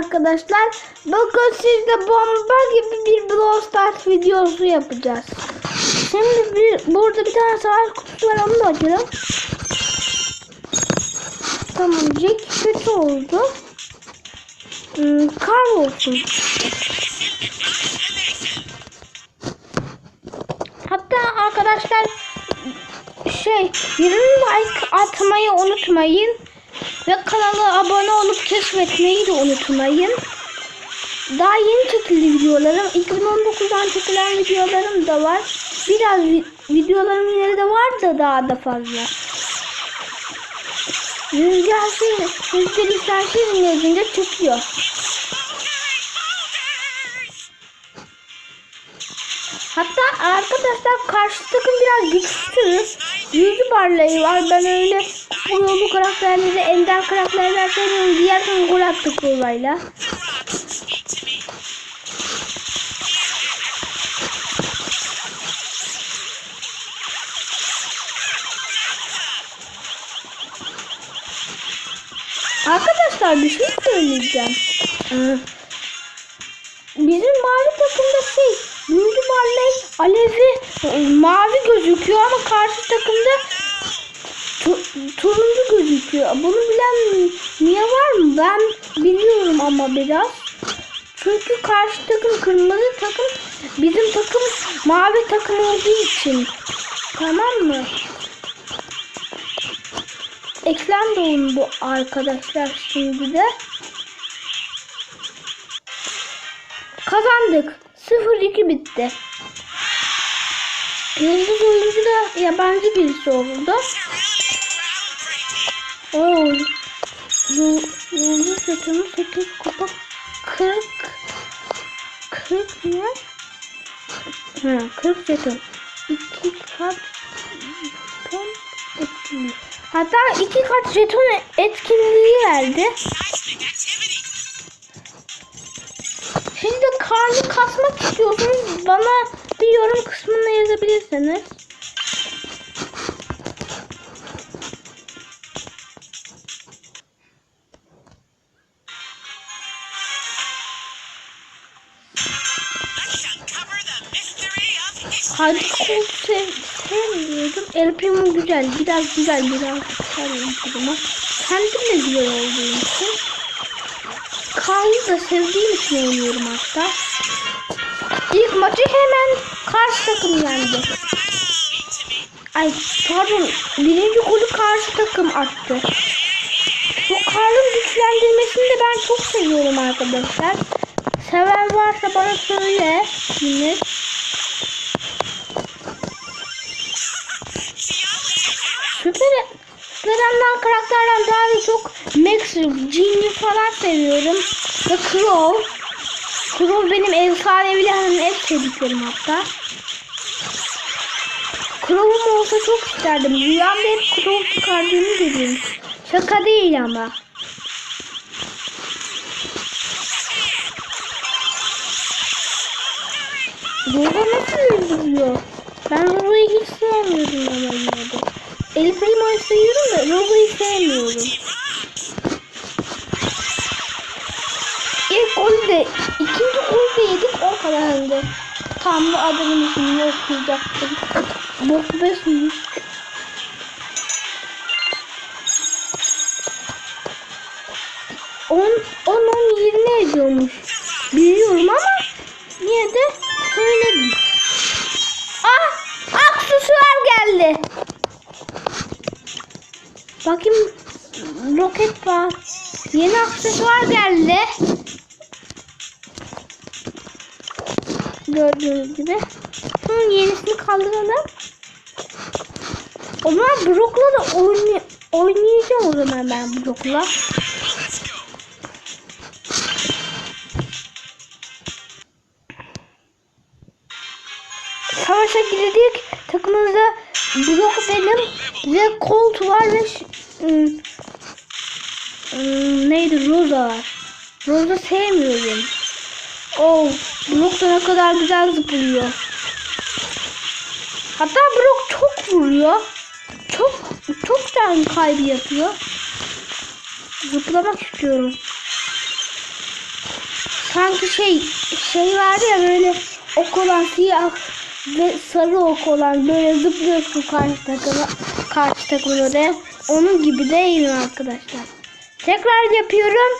arkadaşlar. Bakın sizde bomba gibi bir Brawl Stars videosu yapacağız. Şimdi bir, burada bir tane savaş kutusu var onu da açalım. Tamam Jack kötü oldu. Hmm, kar olsun. Hatta arkadaşlar şey 20 like atmayı unutmayın. Ve kanala abone olup keşfetmeyi de unutmayın. Daha yeni çekildi videolarım. 2019'dan çekilen videolarım da var. Biraz vi- videolarım yine de var da daha da fazla. Rüzgar şey, rüzgar istersiz yazınca çıkıyor. Hatta arkadaşlar karşı takım biraz güçsüz. Yüzü barlayı var. Ben öyle bu karakterleri, ender karakterler seviyorum. Diğer gün gol attık olayla. Arkadaşlar bir şey söyleyeceğim. Bizim mavi takımda şey Büyülü Barley alevi mavi gözüküyor ama karşı takımda tu- turuncu gözüküyor. Bunu bilen niye var mı? Ben biliyorum ama biraz. Çünkü karşı takım kırmızı takım bizim takım mavi takım olduğu için. Tamam mı? Ekran doğum bu arkadaşlar şimdi de. Kazandık. 0-2 bitti. Yıldız oyuncu da yabancı birisi oldu. Oo. Yıldız yatımı 8 kupa 40 40 ne? Ha 40 jeton. 2 kat jeton etkinliği. Hatta 2 kat jeton etkinliği verdi. Şimdi karnı kasmak istiyorsanız bana bir yorum kısmına yazabilirsiniz. Hadi kol sev sevmiyordum. El Primo güzel. Biraz güzel. Biraz güzel ama kendim de güzel olduğum için. Kaan'ı da sevdiğim için oynuyorum hatta. İlk maçı hemen karşı takım yendi. Ay pardon birinci golü karşı takım attı. Bu Kaan'ın güçlendirmesini de ben çok seviyorum arkadaşlar. Seven varsa bana söyle. Yine. Süper Süperen'den karakterden daha da çok Max, Genie falan seviyorum. Ve Crow. Crow benim efsanevilerin en sevdiklerim hatta. Crow'um olsa çok isterdim. Rüyamda hep Crow çıkardığını görüyorum. Şaka değil ama. Rosa nasıl öldürüyor? Ben Rosa'yı hiç sevmiyordum ama yine de. El Primo'yu seviyorum da Rosa'yı sevmiyorum. İlk golü de, ikinci golü de yedik o kadardı. Tam da adamın ismini okuyacaktım. Bok besmiş. On, on, on yirmi ediyormuş. Bakayım roket var. Yeni aksesuar geldi. Gördüğünüz gibi. Şunun yenisini kaldıralım. O zaman Brock'la da oynay oynayacağım o zaman ben Brock'la. Savaşa girdik. Takımımızda Brock benim ve Colt var ve ım, ım, neydi Rosa var. Rosa sevmiyorum. Oh, Brock da ne kadar güzel zıplıyor. Hatta Brock çok vuruyor. Çok çok can kaybı yapıyor. Zıplamak istiyorum. sanki şey şey vardı ya böyle ok olan siyah ve sarı ok olan böyle zıplıyorsun karşı takıma karşı takımın oraya. Onun gibi değil arkadaşlar? Tekrar yapıyorum.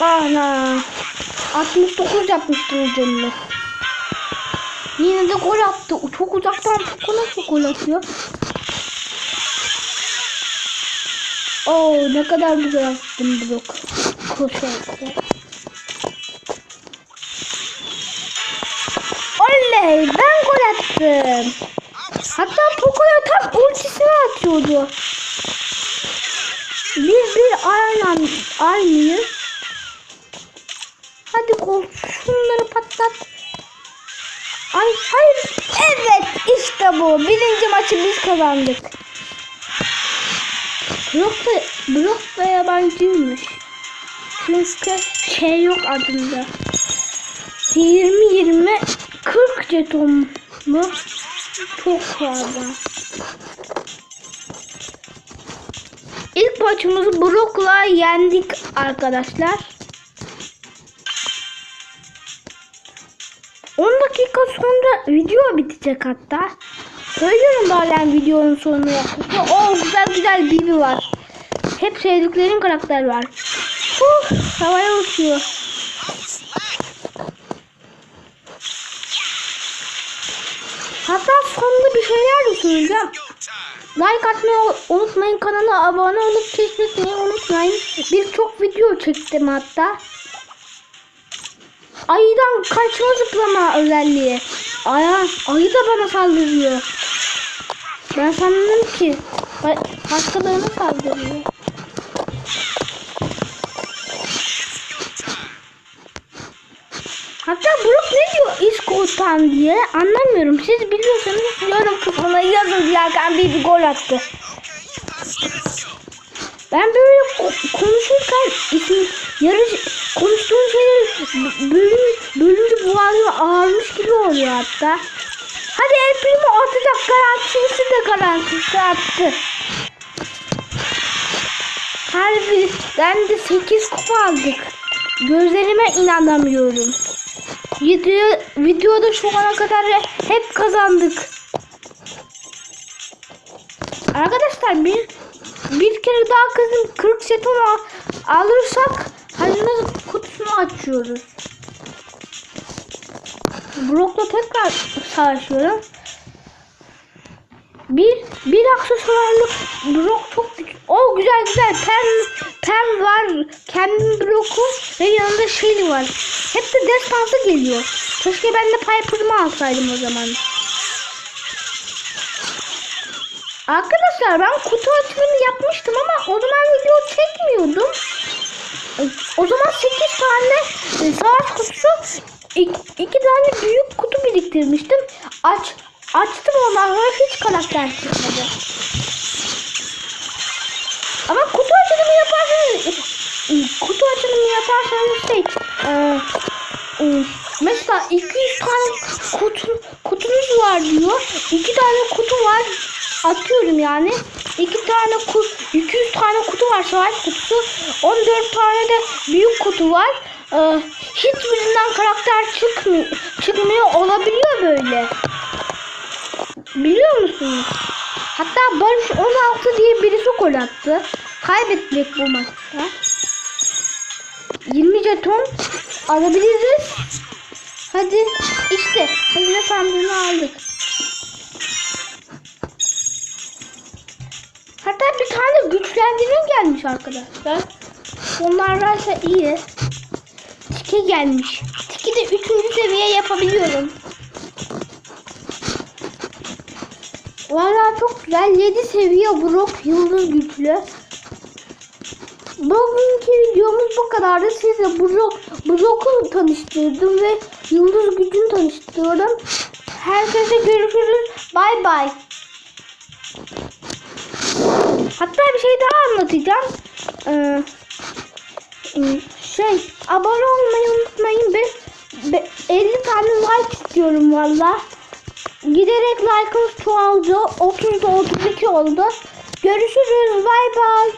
Ana. 69 yapmıştım canını. Yine de gol attı. Çok uzaktan topu nasıl gol atıyor? Oo ne kadar güzel attım blok. Koşarken. Oley attım. Hatta Poco'ya tam ultisini atıyordu. Biz bir aynı aynıyız. Hadi gol şunları patlat. Ay hayır. Evet işte bu. Birinci maçı biz kazandık. Blok da, blok da yabancıymış. Çünkü şey yok adında. 20 20 40 jeton mu? Çok fazla. İlk maçımızı blokla yendik arkadaşlar. 10 dakika sonra video bitecek hatta. Söylüyorum bazen videonun sonunu yaptıkça. O güzel güzel Bibi var. Hep sevdiklerim karakter var. Huh, havaya uçuyor. Şeyler de söyleyeceğim. Like atmayı unutmayın. Kanala abone olup keşfetmeyi unutmayın. Birçok video çektim hatta. Ayıdan kaçma zıplama özelliği. Aya, ayı da bana saldırıyor. Ben sandım ki ba- başkalarına saldırıyor. Hatta Brook ne İskoç'tan diye anlamıyorum. Siz biliyorsanız yorum kısmına yazın Dilakan bir, gol attı. Ben böyle ko- konuşurken isim yarış konuştuğum şeyler bölüm bölünce boğazım ağırmış gibi oluyor hatta. Hadi El Primo atacak garantisi de garantisi attı. Harbi ben de 8 kupa aldık. Gözlerime inanamıyorum. Video, videoda şu ana kadar hep kazandık. Arkadaşlar bir bir kere daha kızım 40 jeton al- alırsak hazine kutusunu açıyoruz. Brock'la tekrar savaşıyorum. Bir bir aksesuarlı Brock çok. O güzel güzel pen pen var. Kendi Brock'u ve yanında Shelly var. Hep de destansı geliyor. Keşke ben de Piper'ımı alsaydım o zaman. Arkadaşlar ben kutu açılımı yapmıştım ama o zaman video çekmiyordum. O zaman 8 tane e, savaş kutusu 2 tane büyük kutu biriktirmiştim. Aç açtım sonra hiç karakter çıkmadı. Ama kutu açılımı yaparsanız kutu açılımı yaparsanız şey e, mesela 200 tane kutu, kutunuz var diyor. 2 tane kutu var atıyorum yani. 2 tane kutu 200 tane kutu var savaş kutusu. 14 tane de büyük kutu var. Ee, hiçbirinden karakter çıkmıyor, çıkmıyor olabiliyor böyle. Biliyor musunuz? Hatta Barış 16 diye birisi gol attı. Kaybedecek bu maçta. 20 jeton alabiliriz. Hadi işte hazine sandığını aldık. Hatta bir tane güçlendirme gelmiş arkadaşlar. Onlar varsa iyi. Tiki gelmiş. Tiki de 3. seviye yapabiliyorum. Valla çok güzel. 7 seviye Brock yıldız güçlü. Bugünkü videomuz bu kadardı. Size Brock, Brock'u tanıştırdım ve yıldız gücünü tanıştırdım. Herkese görüşürüz. Bay bay. Hatta bir şey daha anlatacağım. Ee, şey abone olmayı unutmayın. Ben, ben 50 tane like istiyorum valla. Giderek like'ımız çoğaldı. 30'da 32 oldu. Görüşürüz. Bay bay.